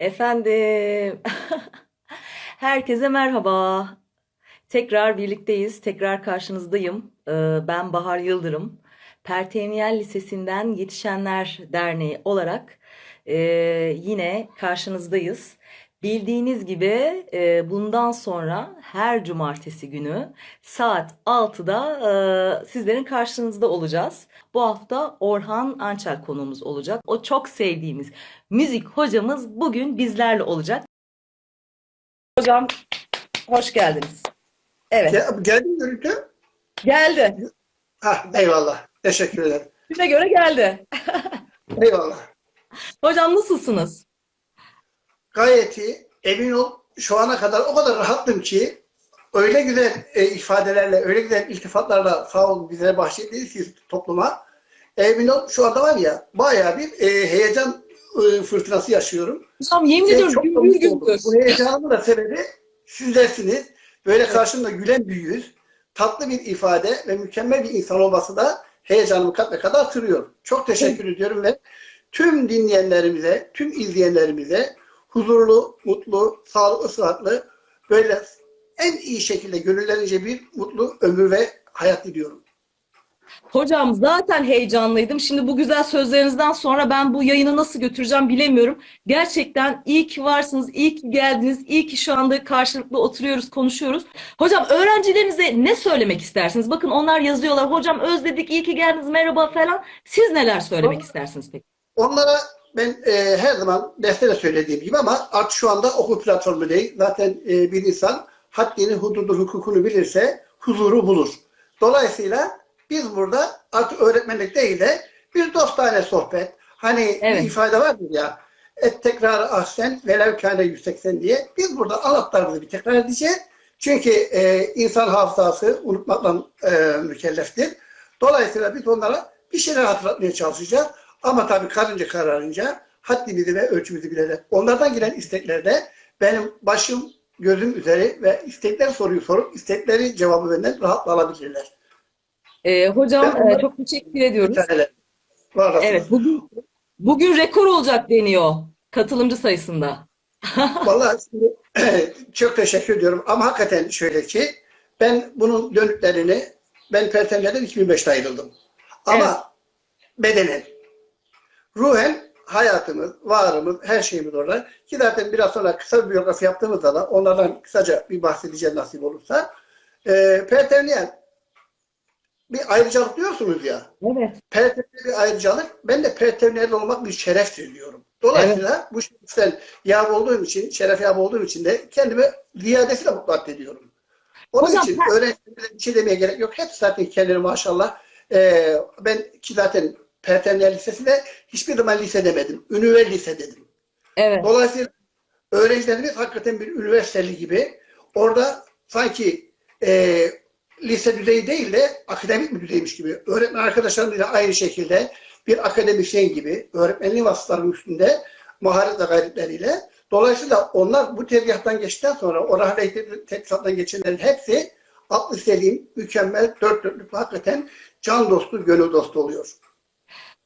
Efendim, herkese merhaba. Tekrar birlikteyiz, tekrar karşınızdayım. Ee, Ben Bahar Yıldırım. Perteniyel Lisesi'nden Yetişenler Derneği olarak e, yine karşınızdayız. Bildiğiniz gibi e, bundan sonra her cumartesi günü saat 6'da e, sizlerin karşınızda olacağız. Bu hafta Orhan Ançak konuğumuz olacak. O çok sevdiğimiz müzik hocamız bugün bizlerle olacak. Hocam hoş geldiniz. Evet, Gel, geldi mi görüntü? geldi. Ha, eyvallah. Teşekkür ederim. Size göre geldi. Eyvallah. Hocam nasılsınız? Gayet iyi. Emin ol şu ana kadar o kadar rahattım ki öyle güzel e, ifadelerle, öyle güzel iltifatlarla sağ olun bizlere bahşettiniz ki topluma. Emin ol şu anda var ya bayağı bir e, heyecan e, fırtınası yaşıyorum. Hocam yemin Şey, ediyorum gümbür gümbür. Bu heyecanımın da sebebi sizlersiniz. Böyle karşımda gülen bir yüz, tatlı bir ifade ve mükemmel bir insan olması da heyecanımı kat ve kat artırıyor. Çok teşekkür ediyorum ve tüm dinleyenlerimize, tüm izleyenlerimize huzurlu, mutlu, sağlıklı, sıhhatli böyle en iyi şekilde gönüllerince bir mutlu ömür ve hayat diliyorum. Hocam zaten heyecanlıydım. Şimdi bu güzel sözlerinizden sonra ben bu yayını nasıl götüreceğim bilemiyorum. Gerçekten iyi ki varsınız, iyi ki geldiniz, iyi ki şu anda karşılıklı oturuyoruz, konuşuyoruz. Hocam öğrencilerinize ne söylemek istersiniz? Bakın onlar yazıyorlar. Hocam özledik, iyi ki geldiniz, merhaba falan. Siz neler söylemek istersiniz peki? Onlara ben e, her zaman derste de söylediğim gibi ama artık şu anda okul platformu değil. Zaten e, bir insan haddini, hududu, hukukunu bilirse huzuru bulur. Dolayısıyla biz burada artık öğretmenlik değil de bir dostane sohbet. Hani Evet. bir ifade vardır ya et tekrar ahsen velev kâne 180 diye. Biz burada anlatlarımızı bir tekrar edeceğiz. Çünkü e, insan hafızası unutmakla e, mükelleftir. Dolayısıyla biz onlara bir şeyler hatırlatmaya çalışacağız. Ama tabii karınca kararınca haddimizi ve ölçümüzü bilerek. Onlardan gelen isteklerde benim başım gözüm üzeri ve istekler soruyu sorup istekleri cevabı benden rahatla alabilirler. Ee, hocam Ben e, çok teşekkür ediyoruz. Evet, bugün bugün rekor olacak deniyor katılımcı sayısında. Vallahi şimdi, çok teşekkür ediyorum. Ama hakikaten şöyle ki ben bunun dönütlerini ben Pertemler'den 2005'te ayrıldım. Ama bedenen, ruhen hayatımız, varımız, her şeyimiz orada. Ki zaten biraz sonra kısa bir biyografi yaptığımızda da onlardan kısaca bir bahsedeceğim nasip olursa. Ee, Pertemler bir ayrıcalık diyorsunuz ya. Evet. Pertemler bir ayrıcalık. Ben de Pertemler'de olmak bir şereftir diyorum. Dolayısıyla bu şereften yağ olduğum için, şeref yağ olduğum için de kendimi ziyadesiyle mutlu addediyorum. Onun Hocam, için öğrencilerime bir şey demeye gerek yok. Hepsi zaten kendileri maşallah. Ee, ben ki zaten Pertemler Lisesi'nde hiçbir zaman lise demedim. Üniversite lise dedim. Evet. Dolayısıyla öğrencilerimiz hakikaten bir üniversiteli gibi. Orada sanki e, lise düzeyi değil de akademik bir düzeymiş gibi. Öğretmen arkadaşlarımız da aynı şekilde bir akademisyen gibi öğretmenliği vasıflarının üstünde maharet ve gayretleriyle. Dolayısıyla onlar bu tezgahtan geçtikten sonra o rahlet tetkikattan geçenlerin hepsi aklı selim, mükemmel, dört dörtlük hakikaten can dostu, gönül dostu oluyor.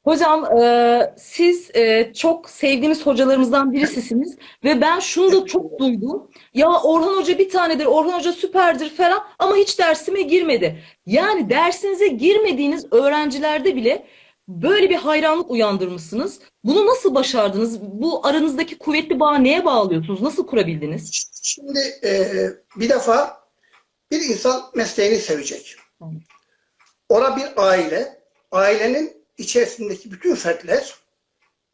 Hocam e, siz e, çok sevdiğimiz hocalarımızdan birisisiniz ve ben şunu da çok duydum. Ya Orhan Hoca bir tanedir, Orhan Hoca süperdir falan ama hiç dersime girmedi. Yani dersinize girmediğiniz öğrencilerde bile böyle bir hayranlık uyandırmışsınız. Bunu nasıl başardınız? Bu aranızdaki kuvvetli bağı neye bağlıyorsunuz? Nasıl kurabildiniz? Şimdi e, bir defa bir insan mesleğini sevecek. Ora bir aile, ailenin içerisindeki bütün fertler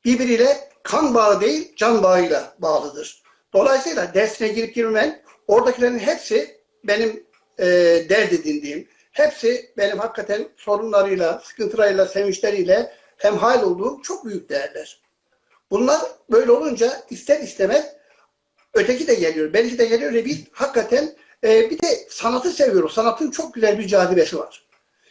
birbiriyle kan bağı değil, can bağıyla bağlıdır. Dolayısıyla dersine girip girmemen, oradakilerin hepsi benim e, dert edindiğim, hepsi benim hakikaten sorunlarıyla, sıkıntılarıyla, sevinçleriyle hemhal olduğum çok büyük değerler. Bunlar böyle olunca ister istemez öteki de geliyor, belki de geliyor ve biz hakikaten e, bir de sanatı seviyoruz. Sanatın çok güzel bir cazibesi var.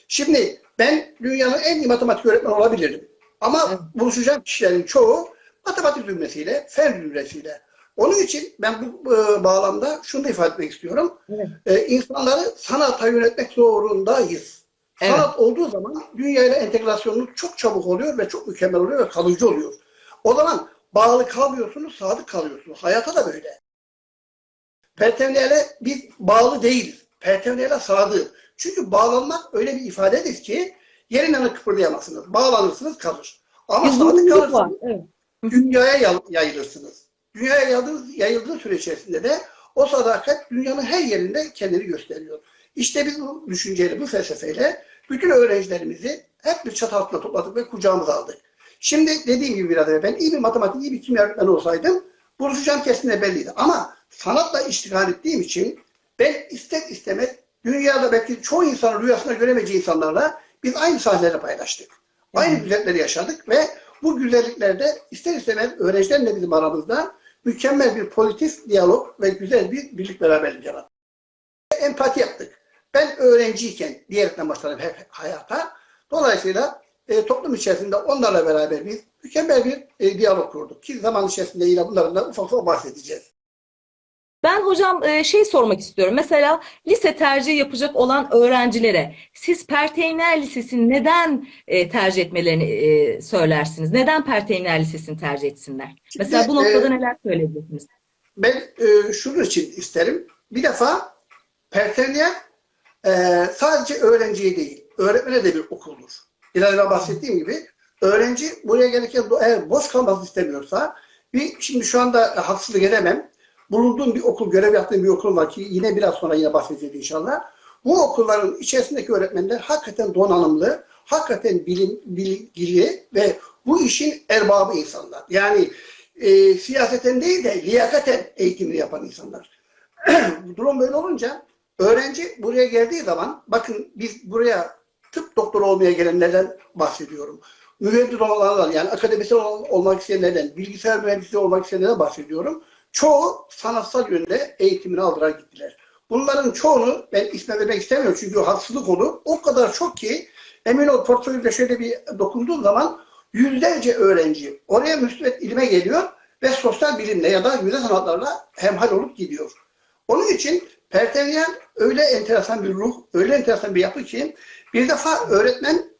Şimdi ben dünyanın en iyi matematik öğretmeni olabilirdim. Ama Evet. buluşacağım kişilerin çoğu matematik zümresiyle, fen zümresiyle. Onun için ben bu e, bağlamda şunu da ifade etmek istiyorum. Evet. E, insanları sanata yönetmek zorundayız. Evet. Sanat olduğu zaman dünyayla entegrasyonunuz çok çabuk oluyor ve çok mükemmel oluyor ve kalıcı oluyor. O zaman bağlı kalmıyorsunuz, sadık kalıyorsunuz. Hayata da böyle. Pertevniyele biz bağlı değiliz. Pertevniyele sadığız. Çünkü bağlanmak öyle bir ifadedir ki yerinden kıpırdayamazsınız. Bağlanırsınız kalır. Ama var. kalırsanız Evet. dünyaya yay- yayılırsınız. Dünyaya yayıldığı, yayıldığı süre içerisinde de o sadakat dünyanın her yerinde kendini gösteriyor. İşte biz bu düşünceyle, bu felsefeyle bütün öğrencilerimizi hep bir çatı altında topladık ve kucağımıza aldık. Şimdi dediğim gibi biraz evvel ben iyi bir matematik, iyi bir kimya öğretmeni olsaydım buluşacağım kesinlikle belliydi. Ama sanatla iştigal ettiğim için ben ister istemez dünyada belki çoğu insanın rüyasında göremeyeceği insanlarla biz aynı sahneleri paylaştık. Aynı güzellikleri yaşadık ve bu güzelliklerde ister istemez öğrencilerle bizim aramızda mükemmel bir politik diyalog ve güzel bir birlik beraberlik yarattı. Empati yaptık. Ben öğrenciyken diyerekten başladım hep hayata. Dolayısıyla e, toplum içerisinde onlarla beraber biz mükemmel bir e, diyalog kurduk. Ki zaman içerisinde yine bunlardan da ufak ufak bahsedeceğiz. Ben hocam e, şey sormak istiyorum. Mesela lise tercihi yapacak olan öğrencilere siz Perteyner Lisesi'ni neden e, tercih etmelerini e, söylersiniz? Neden Perteyner Lisesi'ni tercih etsinler? Mesela bu noktada neler söyleyebilirsiniz? Ben şunun için isterim. Bir defa Pertevniye e, sadece öğrenciye değil, öğretmene de bir okuldur. Evvel bahsettiğim gibi öğrenci buraya gelirken eğer boş kalmak istemiyorsa bir, şimdi şu anda haksızlık edemem. Bulunduğum bir okul, görev yaptığım bir okul var ki yine biraz sonra yine bahsedeceğiz inşallah. Bu okulların içerisindeki öğretmenler hakikaten donanımlı, hakikaten bilim, bilgili ve bu işin erbabı insanlar. Yani e, siyaseten değil de liyakaten eğitimini yapan insanlar. Durum böyle olunca öğrenci buraya geldiği zaman bakın biz buraya tıp doktoru olmaya gelenlerden bahsediyorum. Mühendis olanlardan yani akademisyen ol- olmak isteyenlerden, bilgisayar mühendisi olmak isteyenlerden bahsediyorum. Çoğu sanatsal yönde eğitimini aldılar gittiler. Bunların çoğunu ben isme vermek istemiyorum çünkü haksızlık olur. O kadar çok ki emin ol portföyde şöyle bir dokunduğun zaman yüzlerce öğrenci oraya müsbet ilime geliyor ve sosyal bilimle ya da güzel sanatlarla hemhal olup gidiyor. Onun için Pertevniyen öyle enteresan bir ruh, öyle enteresan bir yapı ki bir defa öğretmen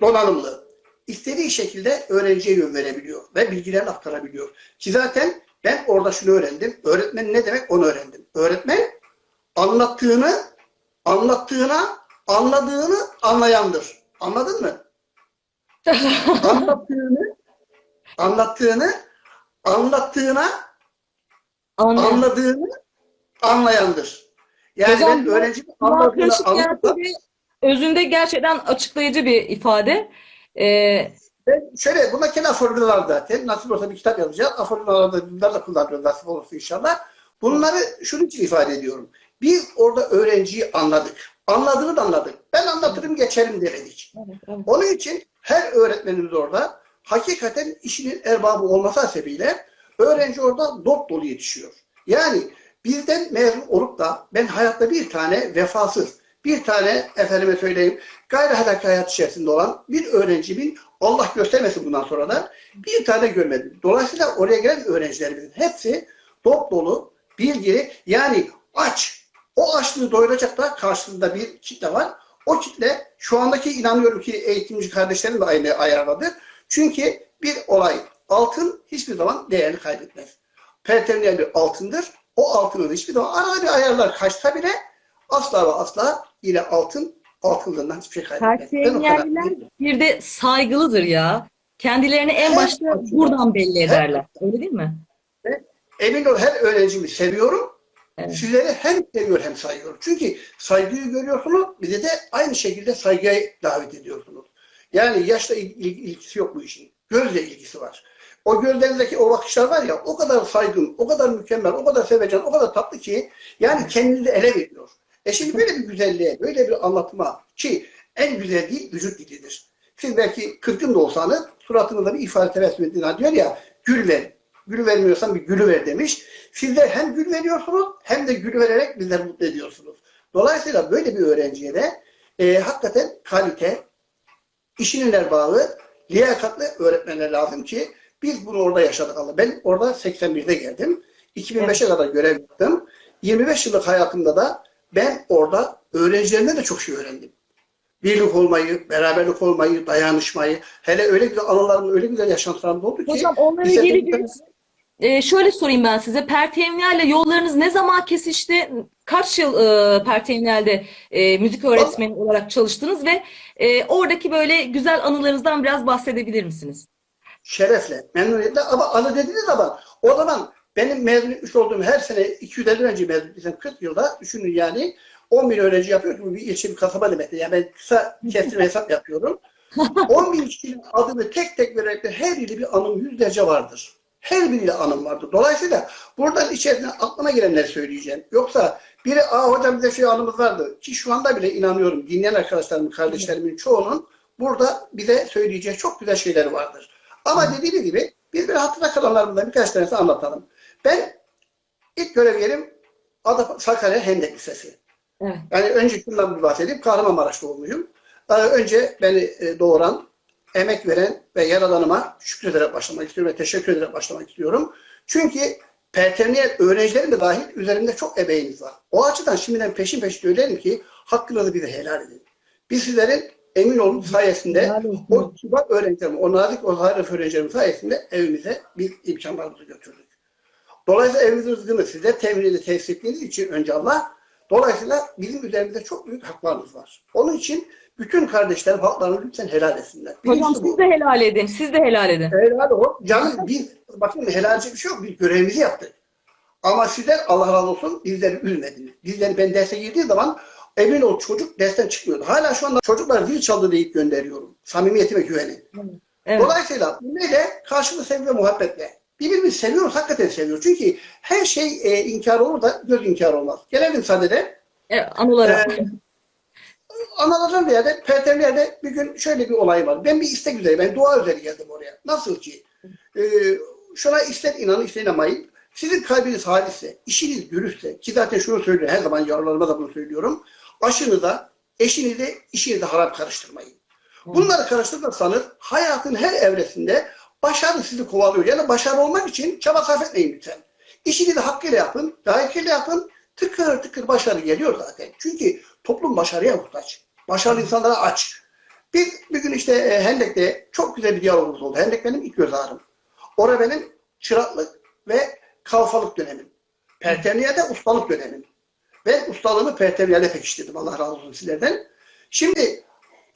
donanımlı. İstediği şekilde öğrenciye yön verebiliyor ve bilgilerini aktarabiliyor. Ki zaten ben orada şunu öğrendim. Öğretmen ne demek onu öğrendim. Öğretmen anlattığını, anlattığına, anladığını anlayandır. Anladın mı? anlattığını, anlattığını, anlattığına, Anlıyorum. anladığını anlayandır. Yani Hocam, ben Kulağa anladığını de özünde gerçekten açıklayıcı bir ifade. Ee, Ben şöyle bunda kendi aforizmalar zaten. Nasip olsa bir kitap yazacağız. Aforizmalarda bunları da kullanıyoruz nasip olursa inşallah. Bunları şunun için ifade ediyorum. Biz orada öğrenciyi anladık. Anladığını da anladık. Ben anlatırım geçerim demedik. evet, evet. Onun için her öğretmenimiz orada hakikaten işinin erbabı olması hasebiyle öğrenci orada dop dolu yetişiyor. Yani bizden mezun olup da ben hayatta bir tane vefasız, bir tane efendime söyleyeyim gayri ahlaki hayat içerisinde olan bir öğrencimin Allah göstermesin bundan sonra da bir tane görmedim. Dolayısıyla oraya gelen öğrencilerimizin hepsi dop dolu, bilgili yani aç. O açlığı doyuracak da karşısında bir kitle var. O kitle şu andaki inanıyorum ki eğitimci kardeşlerim de aynı ayarladı. Çünkü bir olay altın hiçbir zaman değerini kaybetmez. Pertevniye bir altındır. O altını hiçbir zaman arada bir ayarlar kaçsa bile asla ve asla yine altın altınlığından hiçbir şey kaybetmez. Perteynerliler bir de saygılıdır ya. Kendilerini en Her başta açıdan. buradan belli ederler. Öyle değil mi? Emin ol her öğrencimi seviyorum. Evet. Sizleri hem seviyor hem sayıyorum. Çünkü saygıyı görüyorsunuz, bize de aynı şekilde saygıya davet ediyorsunuz. Yani yaşla il- il- ilgisi yok bu işin. Gözle ilgisi var. O gözlerindeki o bakışlar var ya o kadar saygın, o kadar mükemmel, o kadar sevecen, o kadar tatlı ki yani kendini ele veriyor. E şimdi böyle bir güzelliğe, böyle bir anlatıma ki en güzel dil vücut dilidir. Siz belki kırkın da olsanız suratınızda bir ifade tebessüm ettiğiniz diyor ya gül ver. Gül vermiyorsan bir gülü ver demiş. Sizler hem gül veriyorsunuz hem de gül vererek bizleri mutlu ediyorsunuz. Dolayısıyla böyle bir öğrenciye de e, hakikaten kalite, işinin erbabı, liyakatlı öğretmenler lazım ki biz bunu orada yaşadık Allah. Ben orada 81'de geldim. 2005'e kadar görev yaptım. 25 yıllık hayatımda da ben orada öğrencilerimden de çok şey öğrendim. birlik olmayı, beraberlik olmayı, dayanışmayı, hele öyle güzel anılarım, öyle güzel yaşantılarım oldu ki Hocam onunla bize de ilgili bir bir tanesi- e, şöyle sorayım ben size. Pertevniyel'le yollarınız ne zaman kesişti? Kaç yıl e, Pertevniyel'de e, müzik öğretmeni olarak çalıştınız ve e, oradaki böyle güzel anılarınızdan biraz bahsedebilir misiniz? Şerefle, memnuniyetle ama anı dediğiniz zaman o zaman benim mezun etmiş olduğum her sene 250 öğrenci mezun ettiysem 40 yılda düşünün yani 10 bin öğrenci yapıyor ki bir ilçe bir kasaba demektir. Yani ben kısa kestirme hesap yapıyorum. 10 bin kişinin adını tek tek vererek her biri bir anım yüzlerce vardır. Her biriyle anım vardır. Dolayısıyla buradan içerisine aklıma gelenleri söyleyeceğim. Yoksa biri aa hocam bize şu anımız vardı ki şu anda bile inanıyorum dinleyen arkadaşlarımın, kardeşlerimin çoğunun burada bize söyleyeceği çok güzel şeyleri vardır. Ama dediğim gibi biz bir hatıra kalanlarımızdan birkaç tanesi anlatalım. Ben ilk görev yerim Adap Sakarya Hendek Lisesi. Evet. Yani önce şundan bir bahsedeyim. Kahramanmaraş doğumluyum. Ee, önce beni e, doğuran, emek veren ve yaradanıma şükrederek başlamak istiyorum ve teşekkür ederek başlamak istiyorum. Çünkü Pertemniyel öğrencilerim de dahil üzerimde çok emeğiniz var. O açıdan şimdiden peşin peşin söylerim ki hakkınızı bize helal edin. Biz sizlerin emin olun sayesinde o kibar öğrencilerim, o nazik, o zarif öğrencilerim sayesinde evimize biz imkanlarımızı götürdük. Dolayısıyla evimizin rızkını size tesis ettiğiniz için önce Allah, dolayısıyla bizim üzerimizde çok büyük haklarımız var. Onun için bütün kardeşlerim haklarını lütfen helal etsinler. Hocam Birincisi bu. siz de helal edin. Siz de helal edin. Helal o. Canım biz, bakın helalce bir şey yok. Biz görevimizi yaptık. Ama sizler Allah razı olsun bizleri üzmediniz. Bizleri ben derse girdiği zaman emin ol çocuk dersten çıkmıyordu. Hala şu anda çocuklar zil çaldı deyip gönderiyorum. Samimiyetime güvenin. Evet. Dolayısıyla neyle? Karşılıklı sevgi ve muhabbetle. Birbirimizi seviyoruz, hakikaten seviyoruz. Çünkü her şey e, inkar olur da göz inkar olmaz. Gelelim sadede. Evet, anılara. Ee, Anlatacağım bir yerde, Pertem yerde bir gün şöyle bir olay var. Ben bir istek üzere, ben dua üzere geldim oraya. Nasıl ki? E, şuna ister inanın, ister inanmayın. Sizin kalbiniz halisse, işiniz dürüstse, ki zaten şunu söylüyorum, her zaman yavrularıma da bunu söylüyorum. Aşınıza, eşinize, işinize haram karıştırmayın. Bunları karıştırırsanız hayatın her evresinde başarı sizi kovalıyor. Yani başarı olmak için çaba sarf etmeyin lütfen. İşini de hakkıyla yapın, layıkıyla yapın. Tıkır tıkır başarı geliyor zaten. Çünkü toplum başarıya muhtaç. Başarılı insanlara aç. Biz bir gün işte e, Hendek'te çok güzel bir diyalogumuz oldu. Hendek benim ilk göz ağrım. Orada benim çıraklık ve kalfalık dönemim. Pertemniyede ustalık dönemim. Ben ustalığımı Pertemniyede pekiştirdim. Allah razı olsun sizlerden. Şimdi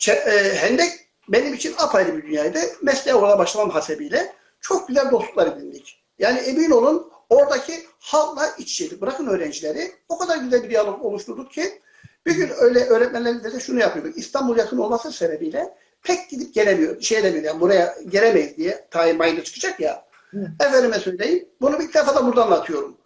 e, Hendek benim için apayrı bir dünyaydı. Mesleğe orada başlamam hasebiyle çok güzel dostluklar edindik. Yani emin olun oradaki halkla iç içeydik. Bırakın öğrencileri. O kadar güzel bir diyalog oluşturduk ki bir gün öyle öğretmenlerimizle de şunu yapıyorduk. İstanbul yakın olması sebebiyle pek gidip gelemiyor. Şey demiyor yani buraya gelemeyiz diye tayin mayında çıkacak ya. Efendime söyleyeyim. Bunu bir defa da burada anlatıyorum.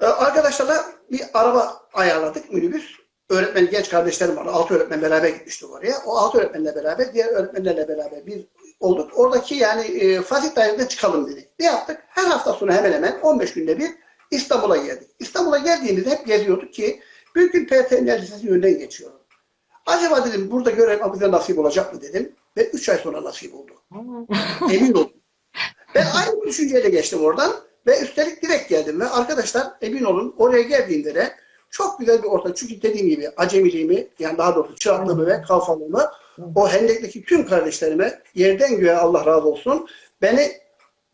Ee, arkadaşlarla bir araba ayarladık minibüs. Öğretmen genç kardeşlerim var. Altı öğretmen beraber gitmiştik oraya. O altı öğretmenle beraber diğer öğretmenlerle beraber bir olduk. Oradaki yani e, Fatih Dairesi'nde çıkalım dedik. Ne yaptık? Her hafta sonu hemen hemen 15 günde bir İstanbul'a geldik. İstanbul'a geldiğimizde hep geziyorduk ki bir gün PTN Lisesi'nin önünden geçiyorum. Acaba dedim burada görev bize nasip olacak mı dedim. Ve 3 ay sonra nasip oldu. Emin olun. Ben aynı düşünceyle geçtim oradan ve üstelik direkt geldim ve arkadaşlar emin olun oraya geldiğimde de çok güzel bir ortam. Çünkü dediğim gibi acemiliğimi yani daha doğrusu çıraklığımı ve kalfalığımı o hendekteki tüm kardeşlerime yerden göğe Allah razı olsun beni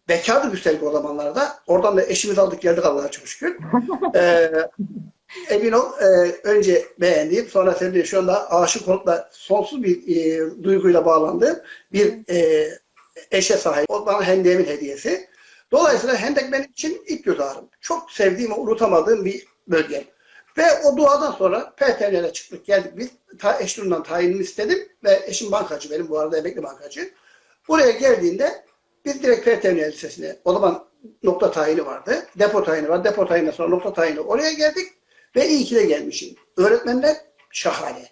bekardık üstelik o zamanlarda. Oradan da eşimizi aldık geldik Allah'a çok şükür. Ee, emin ol e, önce beğendiğim sonra sevdiğim şu anda aşık olup da sonsuz bir e, duyguyla bağlandığım bir e, eşe sahip. O bana hendemin hediyesi. Dolayısıyla hendek benim için ilk göz ağrım. Çok sevdiğim unutamadığım bir bölge. Ve o duadan sonra PTL'ye çıktık geldik biz. Ta, eşimden tayinimi istedim ve eşim bankacı benim bu arada emekli bankacı. Buraya geldiğinde biz direkt PTL Lisesi'ne o zaman nokta tayini vardı. Depo tayini var. Depo tayininden sonra nokta tayini oraya geldik ve iyi ki de gelmişim. Öğretmenler şahane.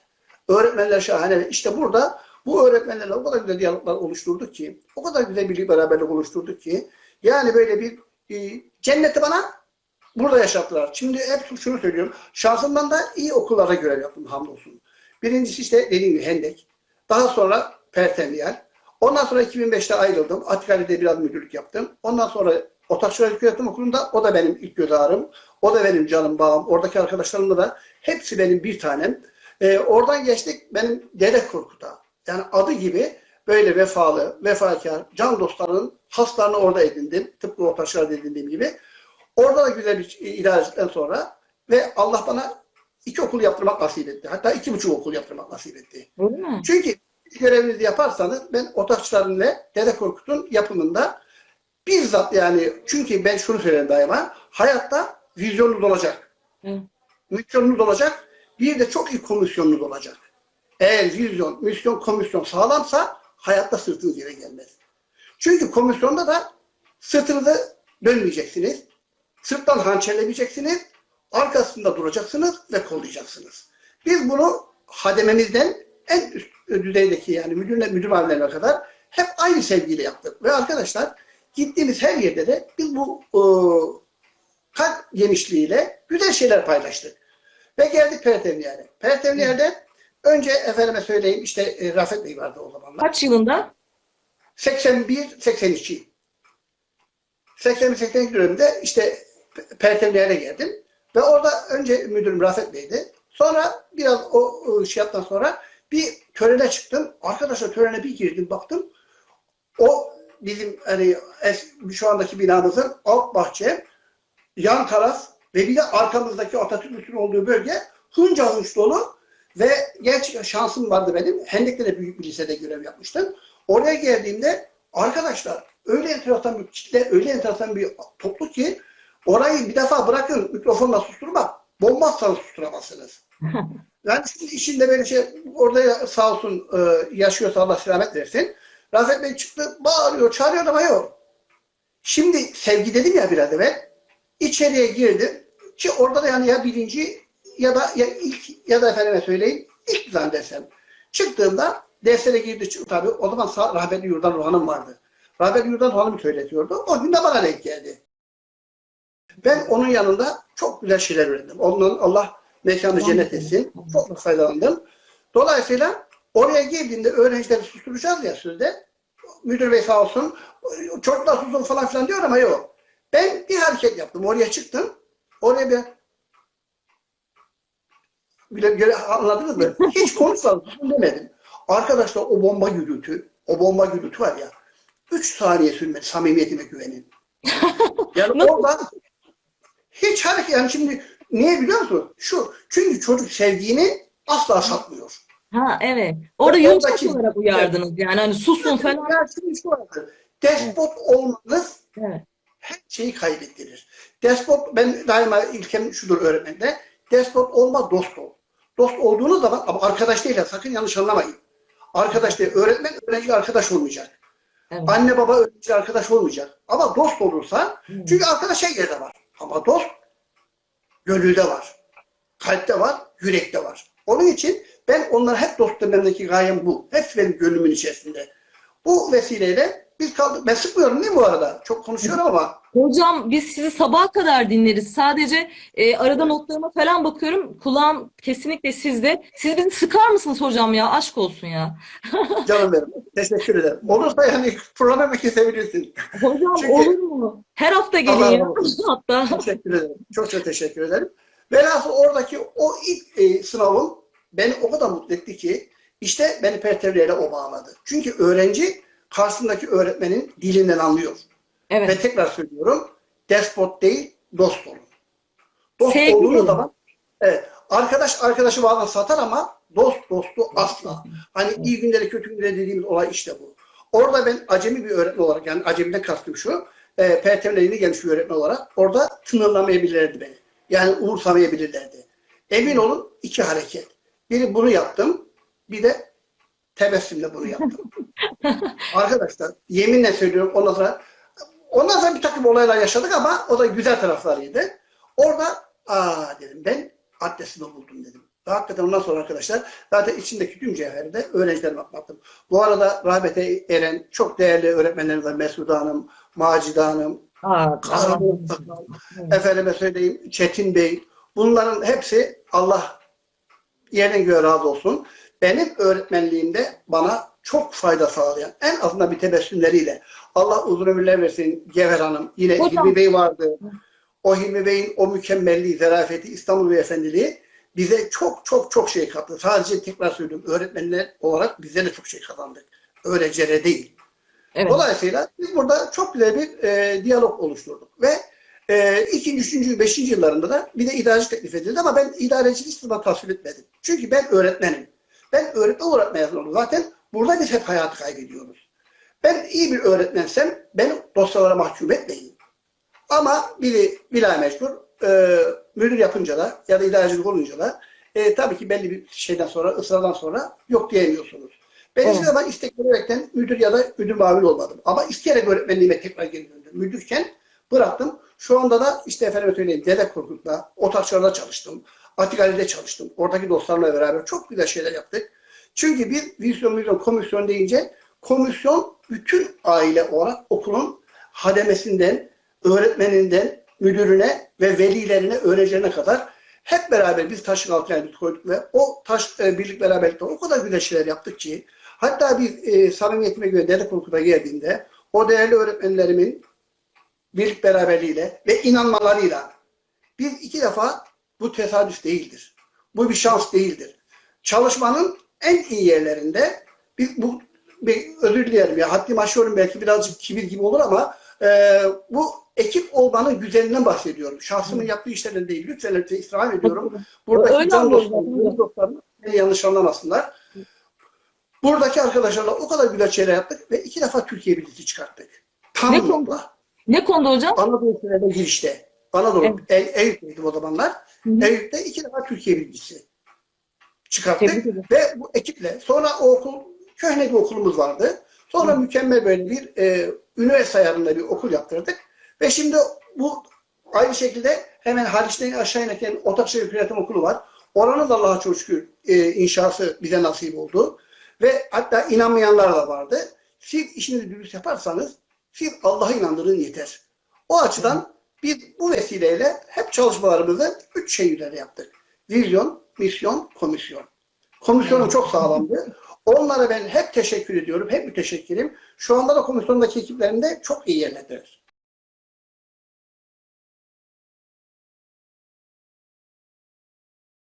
Öğretmenler şahane işte burada bu öğretmenlerle o kadar güzel diyaloglar oluşturduk ki, o kadar güzel birlik beraberlik oluşturduk ki, yani böyle bir e, cenneti bana burada yaşattılar. Şimdi hep şunu söylüyorum, şansımdan da iyi okullara görev yaptım hamdolsun. Birincisi işte dediğim gibi Hendek, daha sonra Pertemniyel, ondan sonra 2005'te ayrıldım, Atikali'de biraz müdürlük yaptım, ondan sonra Otakçılar Yönetim Okulu'nda o da benim ilk göz ağrım, o da benim canım bağım, oradaki arkadaşlarımla da hepsi benim bir tanem. Ee, oradan geçtik benim Dede Korkut'a. Yani adı gibi böyle vefalı, vefakar, can dostlarının haslarını orada edindim. Tıpkı ortaçlarda edindiğim gibi. Orada da güzel bir ilerledikten sonra ve Allah bana iki okul yaptırmak nasip etti. Hatta iki buçuk okul yaptırmak nasip etti. Öyle mi? Çünkü görevinizi yaparsanız ben Otaçların ve Dede Korkut'un yapımında bizzat yani çünkü ben şunu söylerim daima hayatta vizyonunuz olacak. Evet. Misyonunuz olacak. Bir de çok iyi komisyonunuz olacak. Eğer vizyon, misyon, komisyon sağlamsa hayatta sırtınız yere gelmez. Çünkü komisyonda da sırtınızı dönmeyeceksiniz. Sırttan hançerlemeyeceksiniz. Arkasında duracaksınız ve kollayacaksınız. Biz bunu hadememizden en üst düzeydeki yani müdür, müdür abilerine kadar hep aynı sevgiyle yaptık. Ve arkadaşlar gittiğimiz her yerde de biz bu e, kalp genişliğiyle güzel şeyler paylaştık. Ve geldik Pertevniyer'e. Pertevniyer'de önce efendime söyleyeyim işte e, Rafet Bey vardı o zamanlar. Kaç yılında? 81-82. 81-82 döneminde işte Pertevniyer'e geldim. Ve orada önce müdürüm Rafet Bey'di. Sonra biraz o, şey yaptıktan sonra bir törene çıktım. Arkadaşlar törene bir girdim baktım. O bizim hani şu andaki binamızın alt bahçe, yan taraf ve bir de arkamızdaki Atatürk Üssü'nün olduğu bölge hınca hınç dolu ve genç şansım vardı benim. Hendek'te de büyük bir lisede görev yapmıştım. Oraya geldiğimde arkadaşlar öyle enteresan bir kitle, öyle enteresan bir topluluk ki orayı bir defa bırakın mikrofonla susturmak, bombazsanız susturamazsınız. Yani şimdi işinde böyle şey orada sağ olsun e, yaşıyorsa Allah selamet versin. Rafet Bey çıktı bağırıyor, çağırıyor ama yok. Şimdi sevgi dedim ya biraz evvel. İçeriye girdim. Ki orada da yani ya birinci ya da ya ilk ya da efendime söyleyeyim ilk zannedersem. Çıktığımda derslere girdi tabii. O zaman sağ, rahmetli Yurdan Ruhan'ım vardı. Rahmetli Yurdan Ruhan'ım söyletiyordu. O gün de bana denk geldi. Ben onun yanında çok güzel şeyler öğrendim. Onun Allah mekanı cennet etsin. Çok da faydalandım. Dolayısıyla oraya girdiğimde öğrencileri susturacağız ya sözde. Müdür bey sağ olsun. Çocuklar susun falan filan diyor ama yok. Ben bir hareket yaptım. Oraya çıktım. Oraya bir bile göre anladınız mı? Hiç konuşmadım. demedim. Arkadaşlar o bomba gürültü, o bomba gürültü var ya. Üç saniye sürmedi samimiyetime güvenin. Yani oradan hiç hareket yani şimdi niye biliyor musun? Şu çünkü çocuk sevdiğini asla satmıyor. Ha evet. Orada Ve yumuşak olarak uyardınız yani hani susun falan. Ya şimdi şu vardır. Despot olmanız Evet. her şeyi kaybettirir. Despot, ben daima ilkem şudur öğretmende. Despot olma, dost ol. Dost olduğunuz zaman ama arkadaş değil, sakın yanlış anlamayın. Arkadaş değil, öğretmen öğrenci arkadaş olmayacak. Evet. Anne baba öğrenci arkadaş olmayacak. Ama dost olursa, Hmm. çünkü arkadaş her yerde var. Ama dost gönülde var. Kalpte var, yürekte var. Onun için ben onlara hep dost dememdeki gayem bu. Hepsi benim gönlümün içerisinde. Bu vesileyle biz kaldık. Ben sıkmıyorum değil mi bu arada? Çok konuşuyorum ama Hocam biz sizi sabaha kadar dinleriz. Sadece e, arada notlarıma falan bakıyorum. Kulağım kesinlikle sizde. Siz beni sıkar mısınız hocam ya? Aşk olsun ya. canım benim. Teşekkür ederim. Olursa yani programa kesebilirsin. Hocam Çünkü- olur mu? Her hafta olsun. Hatta. Teşekkür ederim. Çok çok teşekkür ederim. Velhasıl oradaki o ilk e, sınavım beni o kadar mutlu etti ki işte beni pertevriyle o bağladı. Çünkü öğrenci karşısındaki öğretmenin dilinden anlıyor. Evet. Ve tekrar söylüyorum despot değil dost olun. Dost Sevgi olduğunuz zaman evet, arkadaş arkadaşı bazen satar ama dost dostu asla. Hani iyi günleri kötü günleri dediğimiz olay işte bu. Orada ben acemi bir öğretmen olarak yani acemiden kastım şu e, PTM'le yeni gelmiş bir öğretmen olarak orada tınırlamayabilirlerdi beni. Yani umursamayabilirlerdi. Emin olun iki hareket. Biri bunu yaptım bir de tebessümle bunu yaptım. Arkadaşlar yeminle söylüyorum ondan sonra ondan sonra bir takım olaylar yaşadık ama o da güzel taraflarıydı. Orada aa dedim ben adresimi buldum dedim. Ve hakikaten ondan sonra arkadaşlar zaten içindeki tüm cevheri de öğrencilerime anlattım. Bu arada rahmete eren çok değerli öğretmenlerimiz var. Mesude Hanım, Macide Hanım, Aa, Kahraman Sakal, efendime söyleyeyim Çetin Bey. Bunların hepsi Allah yerine göre razı olsun. Benim öğretmenliğimde bana çok fayda sağlayan, en azından bir tebessümleriyle. Allah uzun ömürler versin Gevher Hanım. Yine Hocam. Hilmi Bey vardı. O Hilmi Bey'in o mükemmelliği, zarafeti, İstanbul Beyefendiliği bize çok çok çok şey kattı. Sadece tekrar söylüyorum öğretmenler olarak bize de çok şey kazandık. Öğrencilere değil. Evet. Dolayısıyla biz burada çok güzel bir e, diyalog oluşturduk ve e, ikinci, üçüncü, beşinci yıllarında da bir de idareci teklif edildi ama ben idarecilik zaman tasvip etmedim. Çünkü ben öğretmenim. Ben öğretmen olarak mezun oldum. Zaten burada biz hep hayatı kaybediyoruz. Ben iyi bir öğretmensem beni dosyalara mahkum etmeyin. Ama biri bila mecbur e, müdür yapınca da ya da idarecilik olunca da e, tabii ki belli bir şeyden sonra, ısrardan sonra yok diyemiyorsunuz. Ben hiçbir Evet. zaman istek vererekten müdür ya da müdür mavil olmadım. Ama isteyerek öğretmenliğime tekrar geri döndüm. Müdürken bıraktım. Şu anda da işte efendim söyleyeyim Dede Korkut'ta, Otakçılar'da çalıştım. Atikali'de çalıştım. Oradaki dostlarımla beraber çok güzel şeyler yaptık. Çünkü bir vizyon, vizyon, komisyon deyince komisyon bütün aile olarak okulun hademesinden, öğretmeninden, müdürüne ve velilerine, öğrencilerine kadar hep beraber biz taşın altına biz koyduk ve o taş e, birlik beraberlikte o kadar güzel şeyler yaptık ki hatta biz e, samimiyetime göre Dede Korkut'a geldiğimde o değerli öğretmenlerimin birlik beraberliğiyle ve inanmalarıyla biz iki defa bu tesadüf değildir. Bu bir şans değildir. Çalışmanın en iyi yerlerinde biz bu bir, özür dilerim ya haddim aşıyorum belki birazcık kibir gibi olur ama e, bu ekip olmanın güzelinden bahsediyorum. Şahsımın yaptığı işlerden değil. Lütfen lütfen istirham ediyorum. Buradaki Öyle can dostlarım, dostlarım beni yanlış anlamasınlar. Buradaki arkadaşlarla o kadar güzel şeyler yaptık ve iki defa Türkiye birincisi çıkarttık. Tam Ne konu? yolda. Ne konuda hocam? Anadolu Sınavı'na girişte. Anadolu, Evet. El, Eyüp'teydim o zamanlar. Hı hı. Eyüp'te iki defa Türkiye birincisi çıkarttık. Ve bu ekiple sonra o okul, köhne bir okulumuz vardı. Sonra mükemmel böyle bir e, üniversite ayarında bir okul yaptırdık. Ve şimdi bu aynı şekilde hemen Haliç'ten aşağı inerken Otakşehir Yönetim Okulu var. Oranın da Allah'a çok şükür e, inşası bize nasip oldu. Ve hatta inanmayanlar da vardı. Siz işinizi dürüst yaparsanız siz Allah'a inandırın yeter. O açıdan biz bu vesileyle hep çalışmalarımızı üç şey üzerine yaptık. Vizyon, misyon, komisyon. Komisyonum çok sağlamdı. Onlara ben hep teşekkür ediyorum, hep müteşekkirim. Şu anda da komisyondaki ekiplerinde çok iyi yerlerdeler.